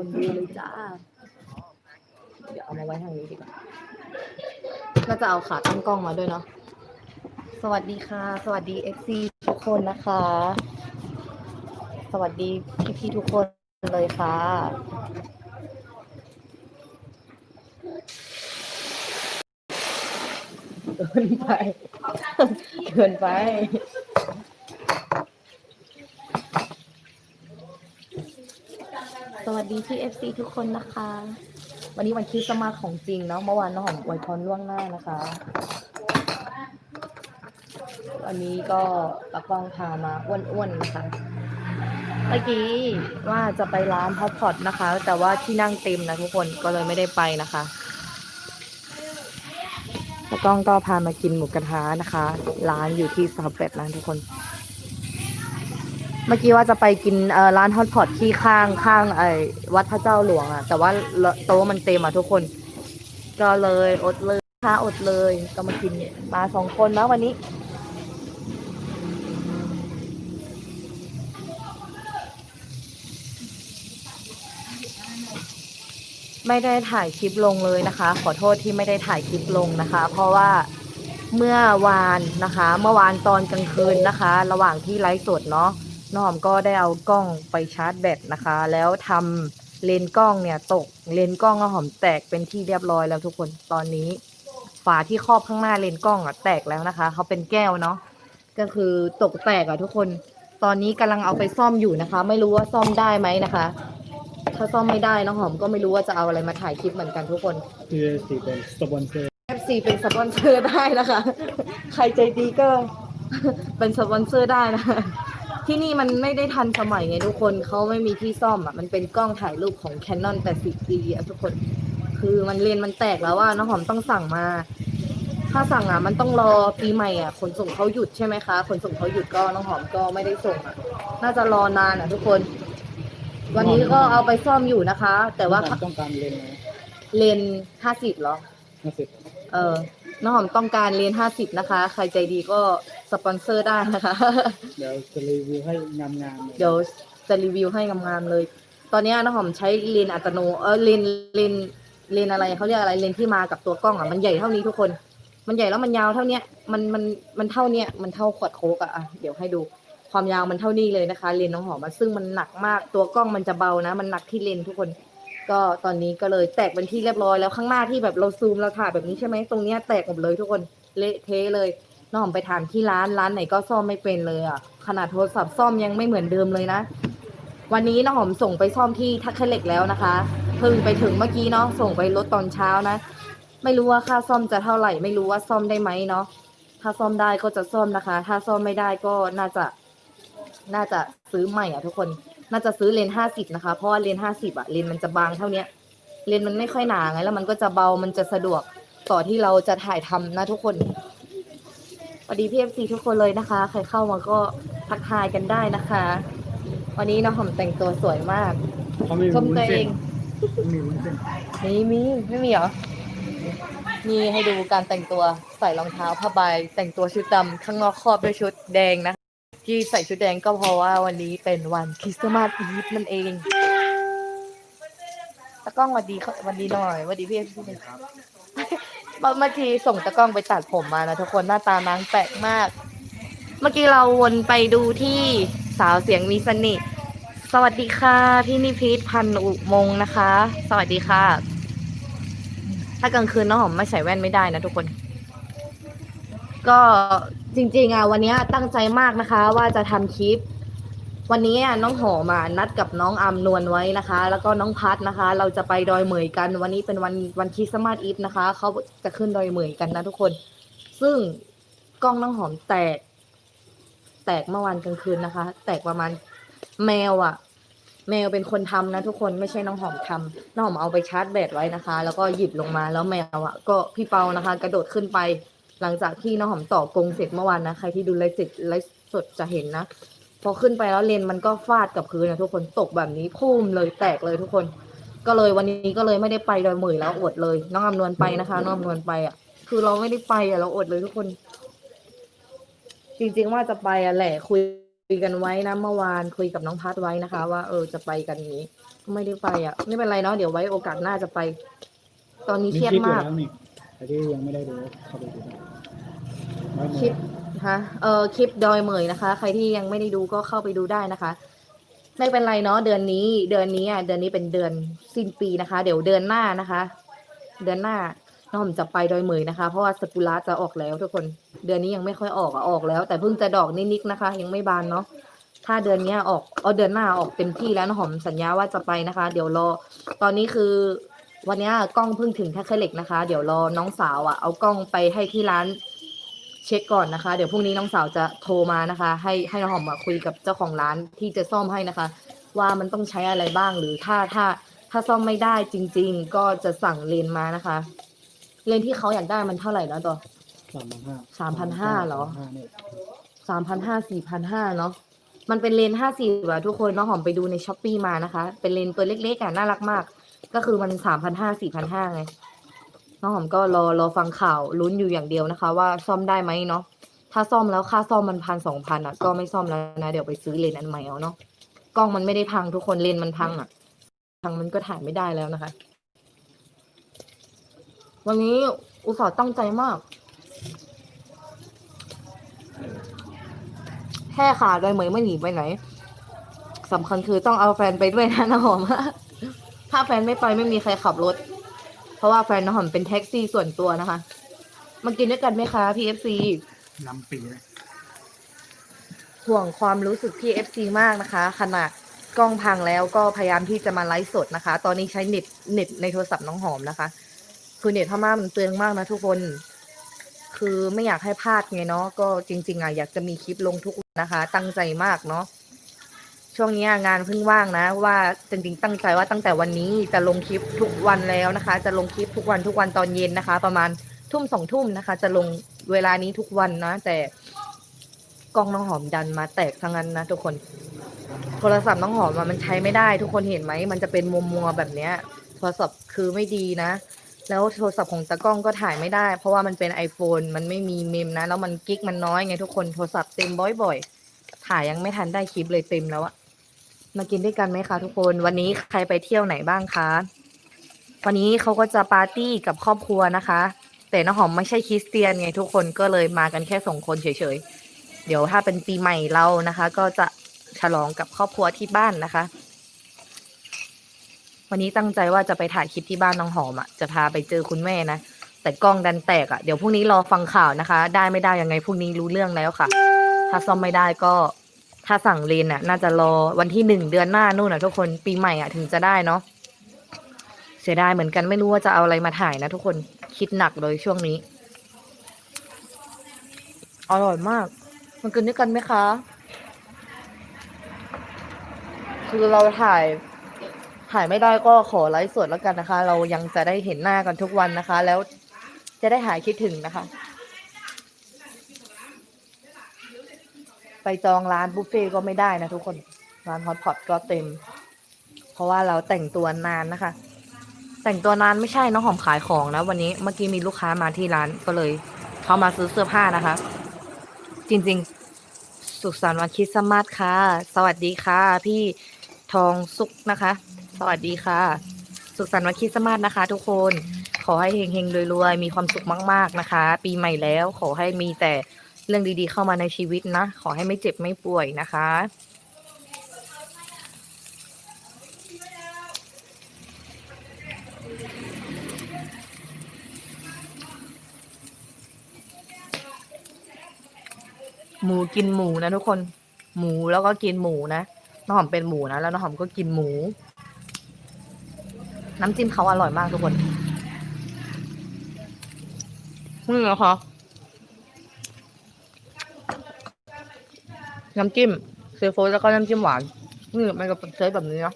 คนดูเลยจ้า เดี๋ยวเอามาไว้ทางนี้ดีกว่าน่าจะเอาขาตั้งกล้องมาด้วยเนาะ สวัสดีค่ะ สวัสดี FC ทุกคนนะคะ สวัสดีพี่ๆทุกคนเลยค่ะ เกินไป เกินไป สวัส ดีพี่ FC ทุกคนนะคะ วันนี้วันคริสต์มาสของจริงเนาะเมื่อวานน้องหอมอวยพรล่วงหน้านะคะ วันนี้ก็ตะกล้องพามาอ้วนๆนะคะเมื่อกี้ว่าจะไปร้านพอพอตนะคะ แต่ว่าที่นั่งเต็มนะทุกคนก็เลยไม่ได้ไปนะคะตะกล้องก็พามากินหมูกระทะนะคะ ร้านอยู่ที่ซอยแปดนทุกคน เมื่อกี้ว่าจะไปกินเอ่อร้านฮอตพอตที่ข้างข้างไอ้วัดพระเจ้าหลวงอะแต่ว่าโต๊ะมันเต็มอะทุกคน ก็เลยอดเลยค่ะอดเลย ก็มากินมาสองคนนะวันนี้ไม่ได้ถ่ายคลิปลงเลยนะคะ ขอโทษที่ไม่ได้ถ่ายคลิปลงนะคะ เพราะว่าเมื่อวานนะคะ เมื่อวานตอนกลางคืนนะคะ ระหว่างที่ไลฟ์สดเนาะ น้องหอมก็ได้เอากล้องไปชาร์จแบตนะคะ แล้วทำเลนส์กล้องเนี่ยตกเลนส์กล้องน้องหอมแตกเป็นที่เรียบร้อยแล้วทุกคนตอนนี้ ฝาที่ครอบข้างหน้าเลนส์กล้องอะแตกแล้วนะคะเขาเป็นแก้วเนาะก็คือตกแตกอะทุกคน ตอนนี้กำลังเอาไปซ่อมอยู่นะคะ ไม่รู้ว่าซ่อมได้ไหมนะคะ ถ้าซ่อมไม่ได้น้องหอมก็ไม่รู้ว่าจะเอาอะไรมาถ่ายคลิปเหมือนกันทุกคนคือสีเป็นสปอนเซอร์ FC เป็นสปอนเซอร์ได้นะคะ ใครใจดีก็เป็นสปอนเซอร์ได้นะคะ ที่นี่มันไม่ได้ทันสมัยไงทุกคนเขาไม่มีที่ซ่อมอะมันเป็นกล้องถ่ายรูปของ Canon 80D อะทุกคน คือมันเลนส์มันแตกแล้วว่าน้องหอมต้องสั่งมา ถ้าสั่งอะมันต้องรอปีใหม่อะขนส่งเขาหยุดใช่ไหมคะขนส่งเขาหยุดก็น้องหอมก็ไม่ได้ส่งอะน่าจะรอนานอะ ทุกคน วันนี้ก็เอาไปซ่อมอยู่นะคะ แต่ว่าผมต้องการเลนส์ไหมเลนห้าสิบเหรอห้าสิบเออน้องหอมต้องการเลนห้าสิบนะคะ ใครใจดีก็ สปอนเซอร์ได้นะคะ เดี๋ยวจะรีวิวให้งามๆเลยเดี๋ยวจะรีวิวให้งามๆเลย ตอนนี้น้องหอมใช้เลนอัตโน เออเลนเลนเลนอะไรเขาเรียกอะไรเลนที่มากับตัวกล้องอะมันใหญ่เท่านี้ทุกคน มันใหญ่แล้วมันยาวเท่าเนี้ยมันมันมันเท่าเนี้ยมันเท่าขวดโค้กอะอะเดี๋ยวให้ดูความยาวมันเท่านี้เลยนะคะเลนน้องหอมอะซึ่งมันหนักมากตัวกล้องมันจะเบานะ มันหนักที่เลนทุกคน ก็ตอนนี้ก็เลยแตกเป็นที่เรียบร้อยแล้วข้างหน้าที่แบบเราซูมเราถ่ายแบบนี้ใช่ไหมตรงเนี้ยแตกหมดเลยทุกคนเละเทะเลย น้องหอมไปถามที่ร้านร้านไหนก็ซ่อมไม่เป็นเลยอะ ขนาดโทรศัพท์ซ่อมยังไม่เหมือนเดิมเลยนะ วันนี้น้องหอมส่งไปซ่อมที่ทักเคเหล็กแล้วนะคะ เพิ่งไปถึงเมื่อกี้เนาะส่งไปรถตอนเช้านะ ไม่รู้ว่าค่าซ่อมจะเท่าไหร่ ไม่รู้ว่าซ่อมได้ไหมเนาะ ถ้าซ่อมได้ก็จะซ่อมนะคะ ถ้าซ่อมไม่ได้ก็น่าจะ น่าจะซื้อใหม่อะทุกคน น่าจะซื้อเลนห้าสิบนะคะ เพราะว่าเลนห้าสิบอะเลนมันจะบางเท่าเนี้ยเลนมันไม่ค่อยหนาไงแล้วมันก็จะเบา มันจะสะดวกต่อที่เราจะถ่ายทำนะทุกคน วัสดีพี่เอฟซีทุกคนเลยนะคะ ใครเข้ามาก็ทักทายกันได้นะคะ วันนี้น้องหอมแต่งตัวสวยมากเขามีชมวุ้นตัวเอเส้นงมีวุ้นเส้นมีมีไม่มีเหรอมีให้ดูการแต่งตัวใส่รองเท้าผ้าใบแต่งตัวชุดดำข้างนอกครอบด้วยชุดแดงนะที่ใส่ชุดแดงก็เพราะว่าวันนี้เป็นวันคริสต์มาสอีฟนั่นเองตะกล้องสวัสดีครับสวัสดีหน่อยสวัสดีพี่เอฟซี ครับ เมื่อกี้ส่งตะกล้องไปตัดผมมานะทุกคนหน้าตานางแปลกมาก เมื่อกี้เราวนไปดูที่สาวเสียงมีสน่ห์สวัสดีค่ะ พี่นิพิษพันอุมงนะคะ สวัสดีค่ะ ถ้ากลางคืนน้องหอมไม่ใส่แว่นไม่ได้นะทุกคน ก็จริงๆอะวันนี้ตั้งใจมากนะคะ ว่าจะทำคลิป วันนี้น้องหอมอะนัดกับน้องอำนวลไว้นะคะ แล้วก็น้องพัดนะคะ เราจะไปดอยเหมยกัน วันนี้เป็นวันวันคริสต์มาสอีฟนะคะเขาจะขึ้นดอยเหมยกันนะทุกคน ซึ่งกล้องน้องหอมแตก แตกเมื่อวานกลางคืนนะคะ แตกประมาณแมวอะ แมวเป็นคนทำนะทุกคนไม่ใช่น้องหอมทำน้องหอมเอาไปชาร์จแบตไว้นะคะ แล้วก็หยิบลงมาแล้วแมวอะ ก็พี่เปานะคะ กระโดดขึ้นไป หลังจากที่น้องหอมต่อกรงเสร็จเมื่อวานนะใครที่ดูไลฟ์สดไลฟ์สดจะเห็นนะ พอขึ้นไปแล้วเลนมันก็ฟาดกับพื้นนะทุกคนตกแบบนี้พุ่มเลยแตกเลยทุกคน ก็เลยวันนี้ก็เลยไม่ได้ไปดอยเหมยแล้วอดเลย น้องอำนวลไปนะคะ น้องอำนวลไปอะ คือเราไม่ได้ไปอะเราอดเลยทุกคน จริงๆว่าจะไปอะแหละคุยคุยกันไว้นะเมื่อวานคุยกับน้องพัดไว้นะคะ ว่าเออจะไปกันอย่างนี้ ไม่ได้ไปอะ ไม่เป็นไรเนาะเดี๋ยวไว้โอกาสหน้าจะไป ตอนนี้เครียดลิปอยู่มากแล้วนี่แต่ที่ยังไม่ได้ดูเข้าไปดูได้แล้วคลิป ฮะเออคลิปดอยเหมยนะคะ ใครที่ยังไม่ได้ดูก็เข้าไปดูได้นะคะ ไม่เป็นไรเนาะเดือนนี้ เดือนนี้อะเดือนนี้เป็นเดือนสิ้นปีนะคะ เดี๋ยวเดือนหน้านะคะ เดือนหน้าน้องผมจะไปดอยเหมยนะคะ เพราะว่าสกุระจะออกแล้วทุกคน เดือนนี้ยังไม่ค่อยออกอะออกแล้ว แต่เพิ่งจะดอกนิดๆนะคะ ยังไม่บานเนาะถ้าเดือนนี้ออกเอาเดือนหน้าออกเต็มที่แล้วน้องหอมสัญญาว่าจะไปนะคะ เดี๋ยวรอ ตอนนี้คือวันนี้กล้องเพิ่งถึงแท่เคเหล็กนะคะ เดี๋ยวรอน้องสาวอะเอากล้องไปให้ที่ร้าน เช็คก่อนนะคะ เดี๋ยวพรุ่งนี้น้องสาวจะโทรมานะคะ ให้ให้น้องหอมมาคุยกับเจ้าของร้านที่จะซ่อมให้นะคะ ว่ามันต้องใช้อะไรบ้างหรือถ้าถ้าถ้าซ่อมไม่ได้จริง ๆ ก็จะสั่งเลนมานะคะ เลนที่เขาอยากได้มันเท่าไหร่นะตัวสามพันห้า3,500เหรอ3,500เนี่ยสามพันห้าสี่พันห้าเนาะมันเป็นเลนห้าสี่อะทุกคนน้องหอมไปดูในช้อปปีมานะคะ เป็นเลนตัวเล็กๆอะน่ารักมาก ก็คือมันสามพันห้าสี่พันห้าไง น้องหอมก็รอรอฟังข่าวลุ้นอยู่อย่างเดียวนะคะ ว่าซ่อมได้ไหมเนาะถ้าซ่อมแล้วค่าซ่อมมันพันสองพันอะ ก็ไม่ซ่อมแล้วนะเดี๋ยวไปซื้อเลนอันใหม่เอาเนาะกล้องมันไม่ได้พังทุกคนเลนมันพังอะพังมันก็ถ่ายไม่ได้แล้วนะคะ วันนี้อุตส่าห์ตั้งใจมากแค่ขาดอยเหมยไม่หนีไปไหนสำคัญคือต้องเอาแฟนไปด้วยนะน้องหอมถ้าแฟนไม่ไปไม่มีใครขับรถ เพราะว่าแฟนน้องหอมเป็นแท็กซี่ส่วนตัวนะคะ มากินด้วยกันไหมคะพี่เอฟซีลำปีเลยห่วงความรู้สึกพี่เอฟซีมากนะคะ ขนาดกล้องพังแล้วก็พยายามที่จะมาไลฟ์สดนะคะ ตอนนี้ใช้เน็ตเน็ตในโทรศัพท์น้องหอมนะคะ คือเน็ตพม่ามันเตืองมากนะทุกคน คือไม่อยากให้พลาดไงเนาะก็จริง ๆอะอยากจะมีคลิปลงทุกวันนะคะ ตั้งใจมากเนาะ ช่วงนี้งานเพิ่งว่างนะ ว่าจริงๆตั้งใจว่าตั้งแต่วันนี้จะลงคลิปทุกวันแล้วนะคะ จะลงคลิปทุกวันทุกวันตอนเย็นนะคะ ประมาณทุ่มสองทุ่มนะคะ จะลงเวลานี้ทุกวันนะ แต่กล้องน้องหอมดันมาแตกทั้งนั้นนะทุกคนโทรศัพท์น้องหอมมันใช้ไม่ได้ทุกคนเห็นไหมมันจะเป็นมัวมัวแบบเนี้ย โทรศัพท์คือไม่ดีนะ แล้วโทรศัพท์ของตากล้องก็ถ่ายไม่ได้ เพราะว่ามันเป็น iPhone มันไม่มีเมมนะ แล้วมันกิกมันน้อยไงทุกคนโทรศัพท์เต็มบ่อยๆถ่ายยังไม่ทันได้คลิปเลยเต็มแล้วอะ มากินด้วยกันไหมคะทุกคน วันนี้ใครไปเที่ยวไหนบ้างคะ วันนี้เขาก็จะปาร์ตี้กับครอบครัวนะคะ แต่น้องหอมไม่ใช่คริสเตียนไงทุกคนก็เลยมากันแค่สองคนเฉยๆ เดี๋ยวถ้าเป็นปีใหม่เรานะคะ ก็จะฉลองกับครอบครัวที่บ้านนะคะ วันนี้ตั้งใจว่าจะไปถ่ายคลิปที่บ้านน้องหอมอะจะพาไปเจอคุณแม่นะแต่กล้องดันแตกอะเดี๋ยวพรุ่งนี้รอฟังข่าวนะคะ ได้ไม่ได้ยังไงพรุ่งนี้รู้เรื่องแล้วค่ะ ถ้าซ่อมไม่ได้ก็ ถ้าสั่งเลนอะ น่าจะรอวันที่หนึ่งเดือนหน้านู่นอะทุกคนปีใหม่อะถึงจะได้เนาะเสียดายเหมือนกันไม่รู้ว่าจะเอาอะไรมาถ่ายนะทุกคนคิดหนักเลยช่วงนี้ อร่อยมาก มันกินด้วยกันไหมคะ คือเราถ่ายถ่ายไม่ได้ก็ขอไลฟ์สดแล้วกันนะคะ เรายังจะได้เห็นหน้ากันทุกวันนะคะ แล้วจะได้หายคิดถึงนะคะ ไปจองร้านบุฟเฟ่ก็ไม่ได้นะทุกคนร้านฮอตพอตก็เต็ม เพราะว่าเราแต่งตัวนานนะคะ แต่งตัวนานไม่ใช่น้องหอมขายของนะ วันนี้เมื่อกี้มีลูกค้ามาที่ร้านก็เลยเขามาซื้อเสื้อผ้านะคะ จริง ๆ สุขสันต์วันคริสต์มาสค่ะ สวัสดีค่ะ พี่ทองสุกนะคะ สวัสดีค่ะ สุขสันต์วันคริสต์มาสนะคะ ทุกคนขอให้เฮงๆรวยๆมีความสุขมาก ๆนะคะ ปีใหม่แล้วขอให้มีแต่ เรื่องดีๆ เข้ามาในชีวิตนะ ขอให้ไม่เจ็บไม่ป่วยนะคะ หมูกินหมูนะทุกคน หมูแล้วก็กินหมูนะน้องหอมเป็นหมูนะแล้วน้องหอมก็กินหมู น้ำจิ้มเขาอร่อยมากทุกคนนี่นะคะ น้ำจิ้มซีฟู้ดแล้วก็น้ำจิ้มหวานนี่มันก็เป็นเซตแบบนี้เนาะ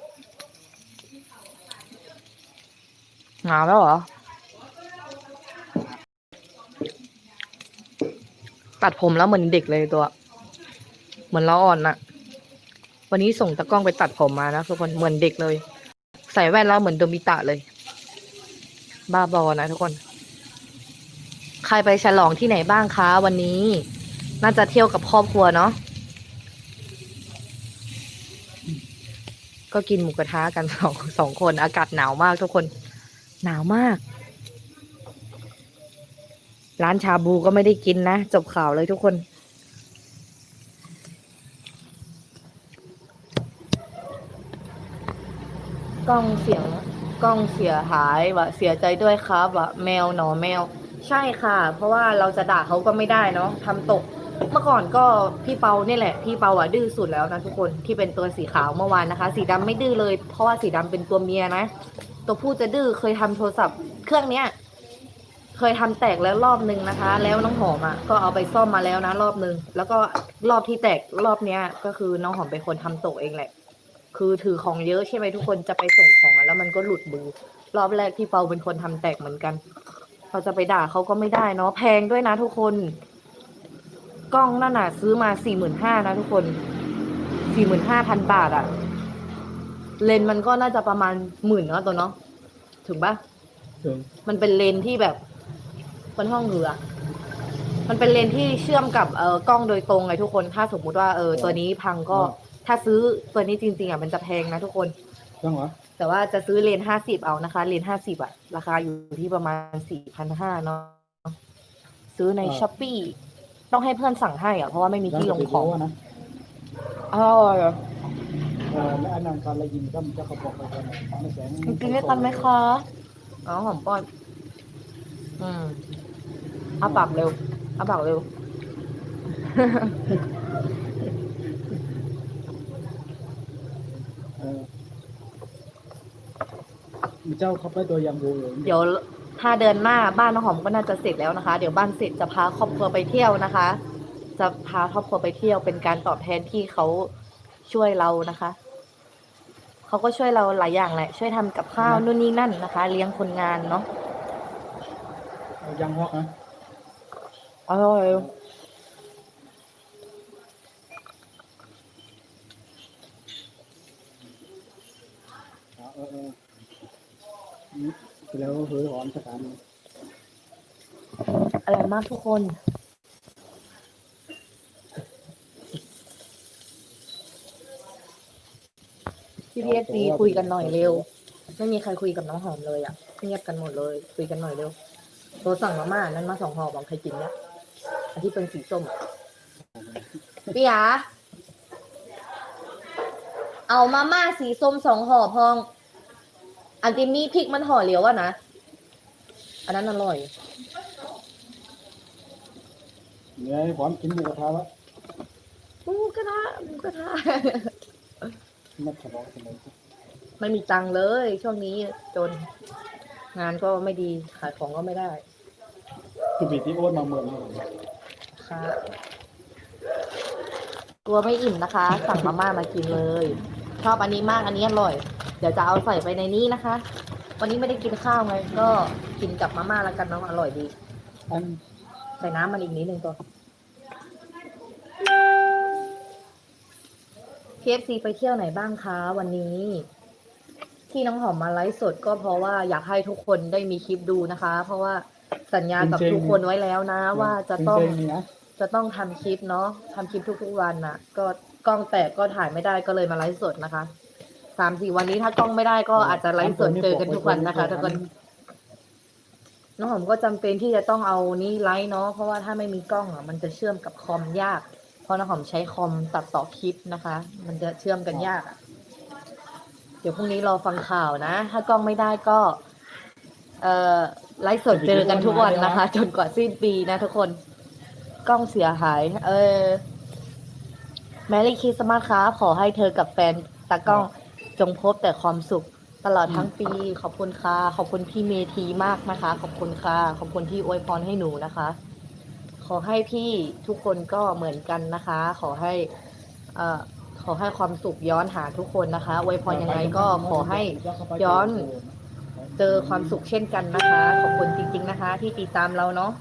หนาแล้วเหรอ ตัดผมแล้วเหมือนเด็กเลยตัว เหมือนเราอ่อนน่ะวันนี้ส่งตะกล้องไปตัดผมมานะทุกคนเหมือนเด็กเลย ใส่แว่นแล้วเหมือนโดมิตะเลย บ้าบอนะทุกคน ใครไปฉลองที่ไหนบ้างคะวันนี้ น่าจะเที่ยวกับครอบครัวเนาะ ก็กินหมูกระทะกันสองสองคน อากาศหนาวมากทุกคน หนาวมาก ร้านชาบูก็ไม่ได้กินนะ จบข่าวเลยทุกคน กล้องเสียงกล้องเสียหายวะเสียใจด้วยครับวะแมวหนอแมว ใช่ค่ะ เพราะว่าเราจะด่าเขาก็ไม่ได้เนาะทำตก เมื่อก่อนก็พี่เปาเนี่ยแหละ พี่เปาอะดื้อสุดแล้วนะทุกคนที่เป็นตัวสีขาวเมื่อวานนะคะ สีดำไม่ดื้อเลย เพราะว่าสีดำเป็นตัวเมียนะ ตัวผู้จะดื้อเคยทำโทรศัพท์ เครื่องเนี้ยเคยทำแตกแล้วรอบนึงนะคะ แล้วน้องหอมอะก็เอาไปซ่อมมาแล้วนะรอบนึง แล้วก็รอบที่แตกรอบเนี้ย ก็คือน้องหอมเป็นคนทำตกเองแหละ คือถือของเยอะใช่ไหมทุกคนจะไปส่งของแล้วมันก็หลุดมือรอบแรกที่เปาเป็นคนทำแตกเหมือนกันเราจะไปด่าเขาก็ไม่ได้เนาะแพงด้วยนะทุกคน กล้องนั่นน่ะ ซื้อมาสี่หมื่นห้านะทุกคนสี่หมื่นห้าพันบาทอะเลนส์มันก็น่าจะประมาณหมื่นเนาะตัวเนาะถึงปะถึงมันเป็นเลนส์ที่แบบบนห้องเรือ มันเป็นเลนส์ที่เชื่อมกับเอ่อกล้องโดยตรงไงทุกคนถ้าสมมุติว่าเออตัวนี้พังก็ ถ้าซื้อตัวนี้จริง ๆอะมันจะแพงนะทุกคนช่างเหรอแต่ว่าจะซื้อเลนห้าสิบเอานะคะ เลนห้าสิบอะราคาอยู่ที่ประมาณสี่พันห้าเนาะซื้อในช้อปปี ต้องให้เพื่อนสั่งให้อะเพราะว่าไม่มีที่ลงของนะอ๋อเออและอันนั้นการละยินก็มันจะเขาบอกไปกันไม่แสงกินด้วยกันไหมคะอ๋อหอมป้อน อืมเอาปากเร็วเอาปากเร็วเออมีเจ้าเขาไปตัวยังบูอยู่เดี๋ยว ถ้าเดือนหน้าบ้านน้องหอมก็น่าจะเสร็จแล้วนะคะ เดี๋ยวบ้านเสร็จจะพาครอบครัวไปเที่ยวนะคะ จะพาครอบครัวไปเที่ยวเป็นการตอบแทนที่เขาช่วยเรานะคะเขาก็ช่วยเราหลายอย่างแหละ ช่วยทำกับข้าวนู่นนี่นั่นนะคะ เลี้ยงคนงานเนาะเอายังฮอกนะอร่อยเอาเออเออนี่ แล้วเฮ้ยหอมสถานอร่อยมากทุกคน พี่พีเอซีคุยกันหน่อยเร็ว ไม่มีใครคุยกับน้องหอมเลยอะเงียบกันหมดเลย คุยกันหน่อยเร็วโทรสั่งมาม่านั้นมาสองห่อบอกใครกินเนี่ยอันที่เป็นสีส้มอะพี่หยาเอามาม่าสีส้มสองห่อพอง อันที่มีพริกมันห่อเหลียวอะนะ อันนั้นอร่อยเนี่ยหอมกินหมูกระทะวะหมูกระทะหมูกระทะนัดฉลองสมัยไม่มีตังค์เลย ช่วงนี้จน งานก็ไม่ดีขายของก็ไม่ได้คือบีที่โอ๊ตมาเมืองนี่ค่ะตัวไม่อิ่มนะคะ สั่งมาม่ามากินเลย ชอบอันนี้มากอันนี้อร่อย เดี๋ยวจะเอาใส่ไปในนี้นะคะ วันนี้ไม่ได้กินข้าวไงก็กินกับมาม่าแล้วกันเนาะอร่อยดีอันใส่น้ำมันอีกนิดนึงตัว KFC ไปเที่ยวไหนบ้างคะวันนี้ ที่น้องหอมมาไลฟ์สดก็เพราะว่าอยากให้ทุกคนได้มีคลิปดูนะคะ เพราะว่าสัญญากับทุกคนไว้แล้วนะ ว่าจะต้องจริๆนี่นะจะต้องทำคลิปเนาะทำคลิปทุกๆวันนะก็กล้องแตกก็ถ่ายไม่ได้ก็เลยมาไลฟ์สดนะคะ สามสี่วันนี้ถ้ากล้องไม่ได้ก็อาจจะไลฟ์สดเจอกันทุกวันนะคะทุกคนน้องหอมก็จำเป็นที่จะต้องเอานี้ไลฟ์เนาะเพราะว่าถ้าไม่มีกล้องอะมันจะเชื่อมกับคอมยาก เพราะน้องหอมใช้คอมตัดต่อคลิปนะคะ มันจะเชื่อมกันยากอะเดี๋ยวพรุ่งนี้รอฟังข่าวนะ ถ้ากล้องไม่ได้ก็ เอ่อไลฟ์สดเจอกันทุกวันนะคะ จนกว่าสิ้นปีนะทุกคน กล้องเสียหาย เออแมรี่คริสต์มาสครับขอให้เธอกับแฟนตากล้อง จงพบแต่ความสุขตลอดทั้งปี ขอบคุณค่ะ ขอบคุณพี่เมทีมากนะคะ ขอบคุณค่ะ ขอบคุณที่อวยพรให้หนูนะคะ ขอให้พี่ทุกคนก็เหมือนกันนะคะ ขอให้เอ่อขอให้ความสุขย้อนหาทุกคนนะคะอวยพรยังไงก็ขอให้ย้อนเจอความสุขเช่นกันนะคะ ขอบคุณจริง ๆนะคะ ที่ติดตามเราเนาะ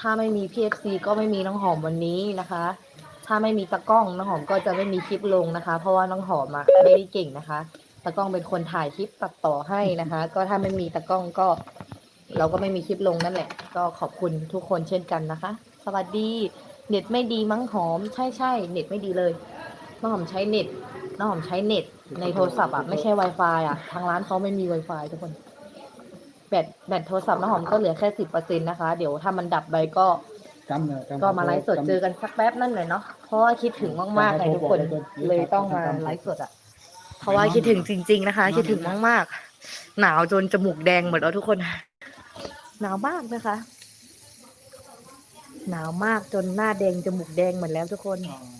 ถ้าไม่มี PFC ก็ไม่มีน้องหอมวันนี้นะคะ ถ้าไม่มีตะกล้องน้องหอมก็จะไม่มีคลิปลงนะคะ เพราะว่าน้องหอมอะไม่ได้เก่งนะคะตะกล้องเป็นคนถ่ายคลิปตัดต่อให้นะคะ ก็ถ้าไม่มีตะกล้องก็ เราก็ไม่มีคลิปลงนั่นแหละ ก็ขอบคุณทุกคนเช่นกันนะคะ สวัสดี เน็ตไม่ดีมั้งหอม ใช่ใช่เน็ตไม่ดีเลยน้องหอมใช้เน็ตน้องหอมใช้เน็ต ในโทรศัพท์อะไม่ใช่ Wi-Fi อะทางร้านเขาไม่มี Wi-Fi ทุกคนแบตแบตโทรศัพท์น้องหอมก็เหลือแค่สิบเปอร์เซ็นต์นะคะ เดี๋ยวถ้ามันดับไปก็ ก็มาไลฟ์สดเจอกันสักแป๊บนั่นเลยเนาะเพราะว่าคิดถึงมากๆไงทุกคนเลยต้องมาไลฟ์สดอะเพราะว่าคิดถึงจริง ๆ นะคะ คิดถึงมากๆ หนาวจนจมูกแดงหมดแล้วทุกคน หนาวมากนะคะ หนาวมากจนหน้าแดงจมูกแดงหมดแล้วทุกคนอ๋อ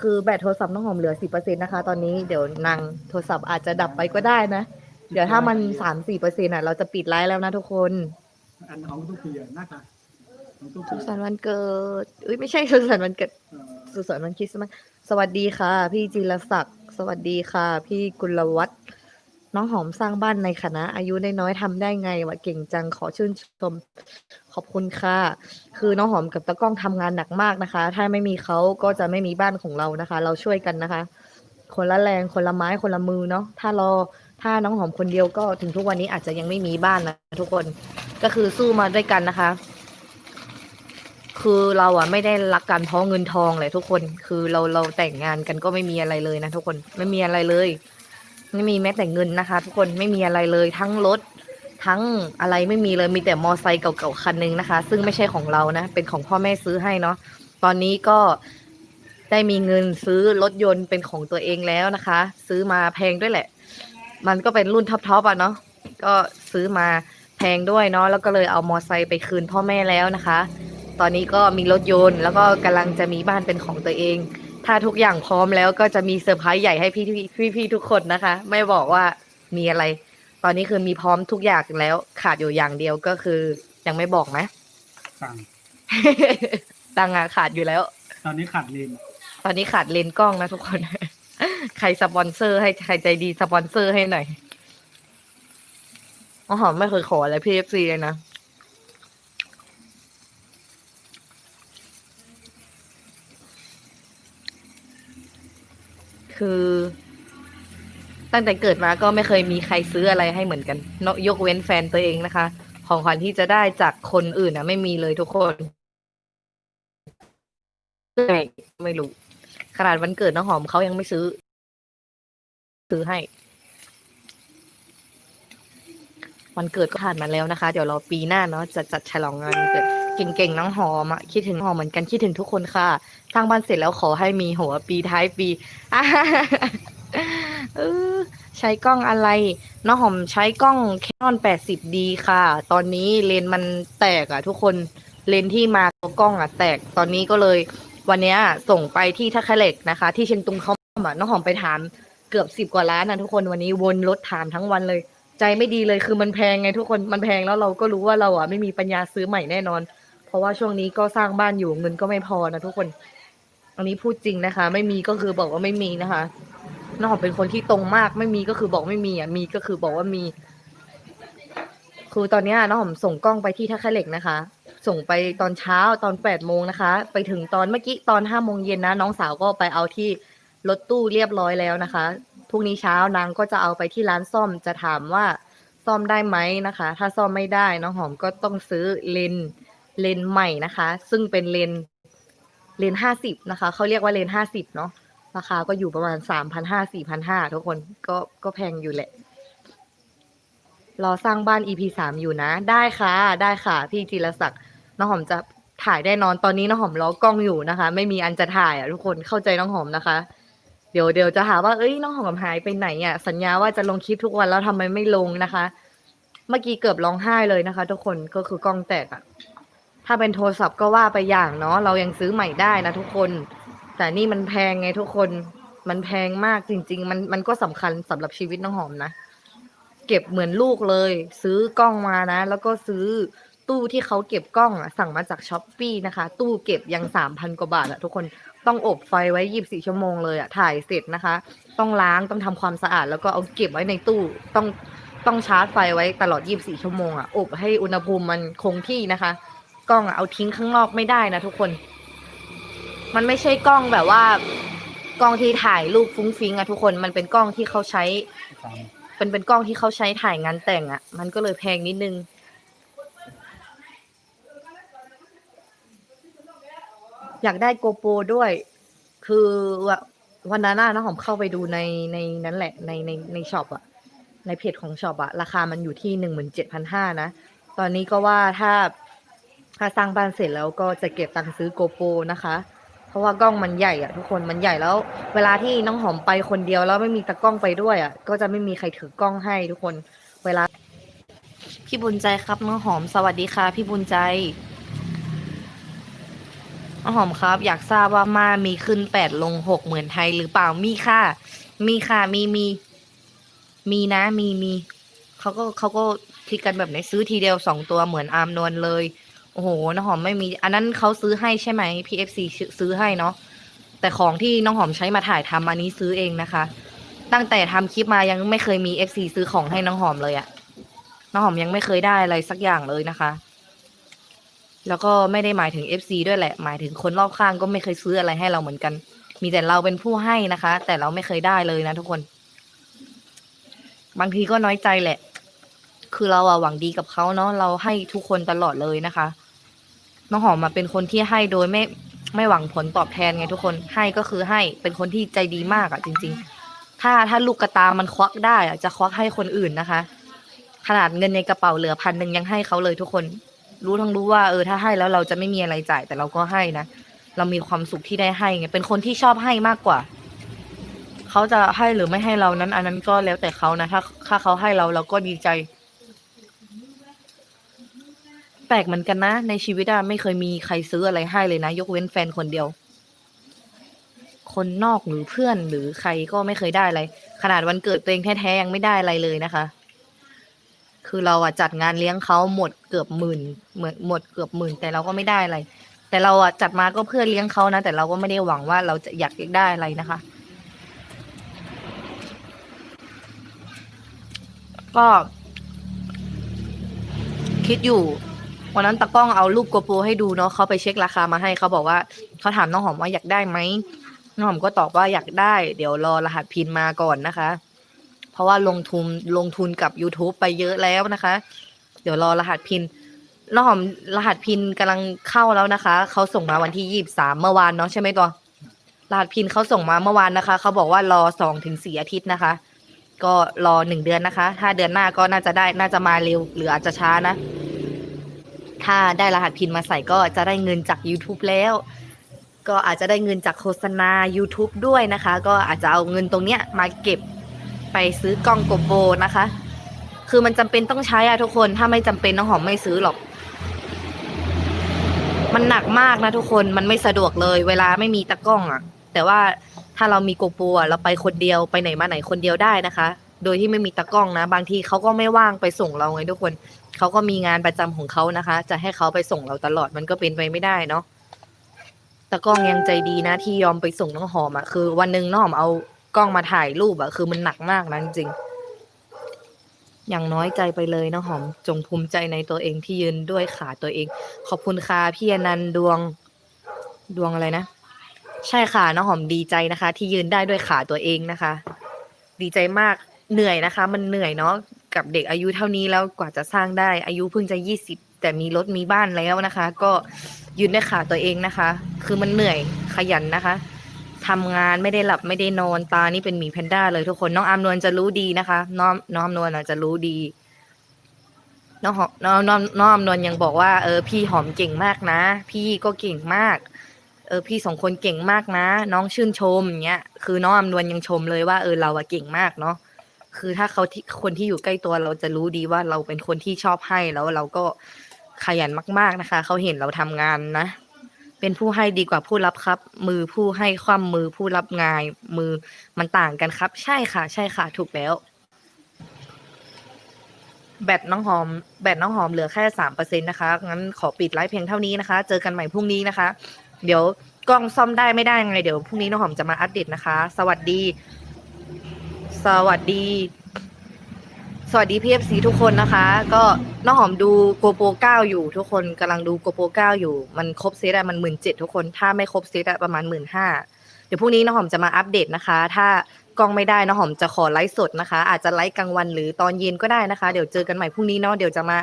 คือแบตโทรศัพท์น้องหอมเหลือสิบเปอร์เซ็นนะคะ ตอนนี้เดี๋ยวนางโทรศัพท์อาจจะดับไปก็ได้นะเดี๋ยวถ้ามันสามสี่เปอร์เซ็นอะเราจะปิดไลฟ์แล้วนะทุกคนอันของทุกปีอะน่าจะของทุกปี สุขสันต์วันเกิดเอ้ยไม่ใช่สุขสันต์วันเกิดเอ่อสุขสันต์วันคริสต์มาสสวัสดีค่ะ พี่จิรศักดิ์สวัสดีค่ะ พี่กุลวัฒน์น้องหอมสร้างบ้านในคณะ อายุน้อยๆทำได้ไงวะเก่งจังขอชื่นชม ขอบคุณค่ะ คือน้องหอมกับตะกล้องทำงานหนักมากนะคะ ถ้าไม่มีเขาก็จะไม่มีบ้านของเรานะคะ เราช่วยกันนะคะ คนละแรงคนละไม้คนละมือเนาะถ้ารอถ้าน้องหอมคนเดียวก็ถึงทุกวันนี้อาจจะยังไม่มีบ้านนะทุกคนก็คือสู้มาด้วยกันนะคะ คือเราอะไม่ได้รักกันเพราะเงินทองเลยทุกคน คือเราเราแต่งงานกันก็ไม่มีอะไรเลยนะทุกคนไม่มีอะไรเลย ไม่มีแม้แต่เงินนะคะ ทุกคนไม่มีอะไรเลยทั้งรถทั้งอะไรไม่มีเลยมีแต่มอไซค์เก่าๆคันนึงนะคะ ซึ่งไม่ใช่ของเรานะ เป็นของพ่อแม่ซื้อให้เนาะตอนนี้ก็ได้มีเงินซื้อรถยนต์เป็นของตัวเองแล้วนะคะ ซื้อมาแพงด้วยแหละ มันก็เป็นรุ่นท็อปๆอะเนาะก็ซื้อมาแพงด้วยเนาะแล้วก็เลยเอามอไซค์ไปคืนพ่อแม่แล้วนะคะ ตอนนี้ก็มีรถยนต์ แล้วก็กำลังจะมีบ้านเป็นของตัวเอง ถ้าทุกอย่างพร้อมแล้วก็จะมีเซอร์ไพรส์ใหญ่ให้พี่พี่พี่ๆทุกคนนะคะ ไม่บอกว่ามีอะไร ตอนนี้คือมีพร้อมทุกอย่างแล้ว ขาดอยู่อย่างเดียวก็คือยังไม่บอกนะสั่งตังค์อะขาดอยู่แล้ว ตอนนี้ขาดเลนตอนนี้ขาดเลนส์กล้องนะทุกคน ใครสปอนเซอร์ให้ใครใจดีสปอนเซอร์ให้หน่อยอ๋อหอมไม่เคยขออะไรพีเอฟซีเลยนะ คือ ตั้งแต่เกิดมาก็ไม่เคยมีใครซื้ออะไรให้เหมือนกันนยกเว้นแฟนตัวเองนะคะ ของขวัญที่จะได้จากคนอื่นนะไม่มีเลยทุกคนไม่รู้ ขนาดวันเกิดน้องหอมเขายังไม่ซื้อ ซื้อให้ วันเกิดก็ผ่านมาแล้วนะคะ เดี๋ยวเราปีหน้าเนาะจะจัดฉลองงานวันเกิด เก่งๆน้องหอมอะคิดถึงหอมเหมือนกันคิดถึงทุกคนค่ะสร้างบ้านเสร็จแล้วขอให้มีหัวปีท้ายปีเออใช้กล้องอะไร น้องหอมใช้กล้อง Canon 80D ค่ะ ตอนนี้เลนมันแตกอะทุกคนเลนที่มาตัวกล้องอะแตกตอนนี้ก็เลย วันนี้ส่งไปที่ท่าแคเหล็กนะคะ ที่เชียงตุงเขาอะน้องหอมไปถามเกือบสิบกว่าล้านนะทุกคนวันนี้วนรถถามทั้งวันเลย ใจไม่ดีเลยคือมันแพงไงทุกคนมันแพงแล้วเราก็รู้ว่าเราอะไม่มีปัญญาซื้อใหม่แน่นอน ราะว่าช่วงนี้ก็สร้างบ้านอยู่เงินก็ไม่พอนะทุกคน อันนี้พูดจริงนะคะ ไม่มีก็คือบอกว่าไม่มีนะคะน้องหอมเป็นคนที่ตรงมากไม่มีก็คือบอกไม่มีอะมีก็คือบอกว่ามี คือตอนนี้น้องหอมส่งกล้องไปที่ท่าแคเหล็กนะคะ ส่งไปตอนเช้าตอนแปดโมงนะคะ ไปถึงตอนเมื่อกี้ตอนห้าโมงเย็นนะ น้องสาวก็ไปเอาที่รถตู้เรียบร้อยแล้วนะคะพรุ่งนี้เช้านางก็จะเอาไปที่ร้านซ่อมจะถามว่าซ่อมได้ไหมนะคะ ถ้าซ่อมไม่ได้น้องหอมก็ต้องซื้อเลนส์ เลนใหม่นะคะ ซึ่งเป็นเลนเลนห้าสิบนะคะเขาเรียกว่าเลนห้าสิบเนาะราคาก็อยู่ประมาณสามพันห้าสี่พันห้าทุกคนก็ก็แพงอยู่แหละรอสร้างบ้าน EP สามอยู่นะ ได้ค่ะ ได้ค่ะ พี่จิรศักดิ์น้องหอมจะถ่ายแน่นอนตอนนี้น้องหอมล้อกล้องอยู่นะคะ ไม่มีอันจะถ่ายอะทุกคนเข้าใจน้องหอมนะคะ เดี๋ยวเดี๋ยวจะหาว่าเอ้ยน้องหอมหายไปไหนอะสัญญาว่าจะลงคลิปทุกวันแล้วทำไมไม่ลงนะคะ เมื่อกี้เกือบร้องไห้เลยนะคะ ทุกคนก็คือกล้องแตกอะ ถ้าเป็นโทรศัพท์ก็ว่าไปอย่างเนาะเรายังซื้อใหม่ได้นะทุกคน แต่นี่มันแพงไงทุกคน มันแพงมากจริง ๆ มันมันก็สำคัญสำหรับชีวิตน้องหอมนะเก็บเหมือนลูกเลย ซื้อกล้องมานะ แล้วก็ซื้อตู้ที่เขาเก็บกล้องอะสั่งมาจากช้อปปีนะคะ ตู้เก็บยังสามพันกว่าบาทอะทุกคนต้องอบไฟไว้ยี่บสี่ชั่วโมงเลยอะถ่ายเสร็จนะคะ ต้องล้างต้องทำความสะอาด แล้วก็เอาเก็บไว้ในตู้ต้องต้องชาร์จไฟไว้ตลอดยี่บสี่ชั่วโมงอะอบให้อุณหภูมิมันคงที่นะคะ กล้องอะเอาทิ้งข้างนอกไม่ได้นะทุกคน มันไม่ใช่กล้องแบบว่ากล้องที่ถ่ายรูปฟุ้งฟิ้งอะทุกคนมันเป็นกล้องที่เขาใช้ เป็นเป็นกล้องที่เขาใช้ถ่ายงานแต่งอะมันก็เลยแพงนิดนึง อยากได้โกโปรด้วย คือวันนั้นน่ะน้องหอมเข้าไปดูในในนั้นแหละ ในในในช็อปอะในเพจของช็อปอะราคามันอยู่ที่หนึ่งหมื่นเจ็ดพันห้านะ ตอนนี้ก็ว่าถ้า ถ้าสร้างบ้านเสร็จแล้วก็จะเก็บตังค์ซื้อโกโปรนะคะ เพราะว่ากล้องมันใหญ่อะทุกคนมันใหญ่แล้ว เวลาที่น้องหอมไปคนเดียวแล้วไม่มีตากล้องไปด้วยอะก็จะไม่มีใครถือกล้องให้ทุกคนเวลา พี่บุญใจครับน้องหอมสวัสดีค่ะ พี่บุญใจน้องหอมครับ อยากทราบว่ามามีขึ้นแปดลงหกเหมือนไทยหรือเปล่ามีค่ะ มีค่ะมีมี มีนะมีมีเขาก็เขาก็คิดกันแบบไหนซื้อทีเดียวสองตัวเหมือนอาร์มนวลเลย โอ้โห น้องหอมไม่มี อันนั้นเขาซื้อให้ใช่ไหม PFC ซื้อให้เนาะ แต่ของที่น้องหอมใช้มาถ่ายทำอันนี้ซื้อเองนะคะ ตั้งแต่ทำคลิปมายังไม่เคยมี FC ซื้อของให้น้องหอมเลยอะน้องหอมยังไม่เคยได้อะไรสักอย่างเลยนะคะ แล้วก็ไม่ได้หมายถึง FC ด้วยแหละ หมายถึงคนรอบข้างก็ไม่เคยซื้ออะไรให้เราเหมือนกัน มีแต่เราเป็นผู้ให้นะคะ แต่เราไม่เคยได้เลยนะทุกคน บางทีก็น้อยใจแหละ คือเราอะหวังดีกับเขาเนาะ เราให้ทุกคนตลอดเลยนะคะ น้องหอมมาเป็นคนที่ให้โดยไม่ไม่หวังผลตอบแทนไงทุกคนให้ก็คือให้เป็นคนที่ใจดีมากอะจริง ๆ ถ้าถ้าลูกกระตามันควักได้อะจะควักให้คนอื่นนะคะ ขนาดเงินในกระเป๋าเหลือพันหนึ่งยังให้เขาเลยทุกคน รู้ทั้งรู้ว่าเออถ้าให้แล้วเราจะไม่มีอะไรจ่าย แต่เราก็ให้นะเรามีความสุขที่ได้ให้ไงเป็นคนที่ชอบให้มากกว่าเขาจะให้หรือไม่ให้เรานั้น อันนั้นก็แล้วแต่เขานะถ้าถ้าเขาให้เราเราก็ดีใจ แปลกเหมือนกันนะ ในชีวิตอะไม่เคยมีใครซื้ออะไรให้เลยนะ ยกเว้นแฟนคนเดียว คนนอกหรือเพื่อนหรือใครก็ไม่เคยได้อะไร ขนาดวันเกิดตัวเองแท้ๆยังไม่ได้อะไรเลยนะคะ คือเราอะจัดงานเลี้ยงเขาหมดเกือบหมื่นหมดหมดเกือบหมื่น แต่เราก็ไม่ได้อะไร แต่เราอะจัดมาก็เพื่อเลี้ยงเขานะ แต่เราก็ไม่ได้หวังว่าเราจะอยากได้อะไรนะคะ ก็คิดอยู่ วันนั้นตากล้องเอารูปโกโปรให้ดูเนาะเขาไปเช็คราคามาให้เขาบอกว่าเขาถามน้องหอมว่าอยากได้ไหมน้องหอมก็ตอบว่าอยากได้ เดี๋ยวรอรหัสพินมาก่อนนะคะ เพราะว่าลงทุนลงทุนกับ YouTube ไปเยอะแล้วนะคะ เดี๋ยวรอรหัสพินน้องหอมรหัสพินกำลังเข้าแล้วนะคะเขาส่งมาวันที่ยี่บสามเมื่อวานเนาะใช่ไหมตัวรหัสพินเขาส่งมาเมื่อวานนะคะเขาบอกว่ารอสองถึงสี่อาทิตย์นะคะ ก็รอหนึ่งเดือนนะคะ ถ้าเดือนหน้าก็น่าจะได้น่าจะมาเร็วหรืออาจจะช้านะ ถ้าได้รหัสพินมาใส่ก็จะได้เงินจาก YouTube แล้ว ก็อาจจะได้เงินจากโฆษณา YouTube ด้วยนะคะ ก็อาจจะเอาเงินตรงเนี้ยมาเก็บไปซื้อกล้องโกโปรนะคะ คือมันจำเป็นต้องใช้อะทุกคนถ้าไม่จำเป็นน้องหอมไม่ซื้อหรอก มันหนักมากนะทุกคนมันไม่สะดวกเลย เวลาไม่มีตะกล้องอะแต่ว่าถ้าเรามีโกโปรอะเราไปคนเดียวไปไหนมาไหนคนเดียวได้นะคะ โดยที่ไม่มีตะกล้องนะ บางทีเขาก็ไม่ว่างไปส่งเราไงทุกคน เขาก็มีงานประจำของเขานะคะ จะให้เขาไปส่งเราตลอดมันก็เป็นไปไม่ได้เนาะตะกล้องยังใจดีนะ ที่ยอมไปส่งน้องหอมอะคือวันหนึ่งน้องหอมเอากล้องมาถ่ายรูปอะคือมันหนักมากนะจริง อย่างน้อยใจไปเลยน้องหอม จงภูมิใจในตัวเองที่ยืนด้วยขาตัวเอง ขอบคุณค่ะพี่อนันต์ดวงดวงอะไรนะใช่ค่ะน้องหอมดีใจนะคะ ที่ยืนได้ด้วยขาตัวเองนะคะ ดีใจมากเหนื่อยนะคะ มันเหนื่อยเนาะ กับเด็กอายุเท่านี้แล้วกว่าจะสร้างได้อายุเพิ่งจะยี่สิบแต่มีรถมีบ้านแล้วนะคะ ก็ยืนได้ขาตัวเองนะคะ คือมันเหนื่อยขยันนะคะทำงานไม่ได้หลับไม่ได้นอนตานี่เป็นหมีแพนด้าเลยทุกคนน้องอามนวลจะรู้ดีนะคะ น้องน้องอามนวลจะรู้ดี น้องห้องน้องน้องอามนวลยังบอกว่าเออพี่หอมเก่งมากนะ พี่ก็เก่งมากเออพี่สองคนเก่งมากนะ น้องชื่นชมอย่างเงี้ยคือน้องอำนวลยังชมเลยว่าเออเราอะเก่งมากเนาะ คือถ้าเขาที่คนที่อยู่ใกล้ตัวเราจะรู้ดีว่าเราเป็นคนที่ชอบให้แล้วเราก็ขยันมาก ๆนะคะ เขาเห็นเราทำงานนะ เป็นผู้ให้ดีกว่าผู้รับครับ มือผู้ให้คว่ำมือผู้รับงานมือมันต่างกันครับ ใช่ค่ะ ใช่ค่ะ ถูกแล้ว แบตน้องหอม แบตน้องหอมเหลือแค่สามเปอร์เซ็นต์นะคะ งั้นขอปิดไลฟ์เพียงเท่านี้นะคะ เจอกันใหม่พรุ่งนี้นะคะ เดี๋ยวกล้องซ่อมได้ไม่ได้ยังไง เดี๋ยวพรุ่งนี้น้องหอมจะมาอัปเดตนะคะ สวัสดี สวัสดี สวัสดีพีเอฟซีทุกคนนะคะ ก็น้องหอมดูโกโปรเก้าอยู่ ทุกคนกำลังดูโกโปรเก้าอยู่ มันครบเซตอะมันหมื่นเจ็ดทุกคน ถ้าไม่ครบเซตอะประมาณหมื่นห้าเดี๋ยวพรุ่งนี้น้องหอมจะมาอัปเดตนะคะ ถ้ากล้องไม่ได้น้องหอมจะขอไลฟ์สดนะคะ อาจจะไลฟ์กลางวันหรือตอนเย็นก็ได้นะคะ เดี๋ยวเจอกันใหม่พรุ่งนี้เนาะเดี๋ยวจะมา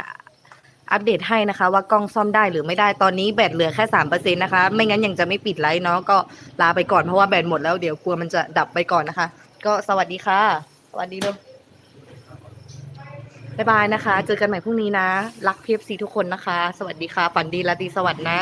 อัปเดตให้นะคะ ว่ากล้องซ่อมได้หรือไม่ได้ตอนนี้แบตเหลือแค่สามเปอร์เซ็นต์นะคะ ไม่งั้นยังจะไม่ปิดไลฟ์เนาะก็ลาไปก่อนเพราะว่าแบตหมดแล้วเดี๋ยวกลัวมันจะดับไปก่อนนะคะ ก็สวัสดีค่ะ สวัสดีเลยบ๊ายบายนะคะ เจอกันใหม่พรุ่งนี้นะ รักเพียบสีทุกคนนะคะ สวัสดีค่ะ ฝันดีราตรีสวัสดิ์นะ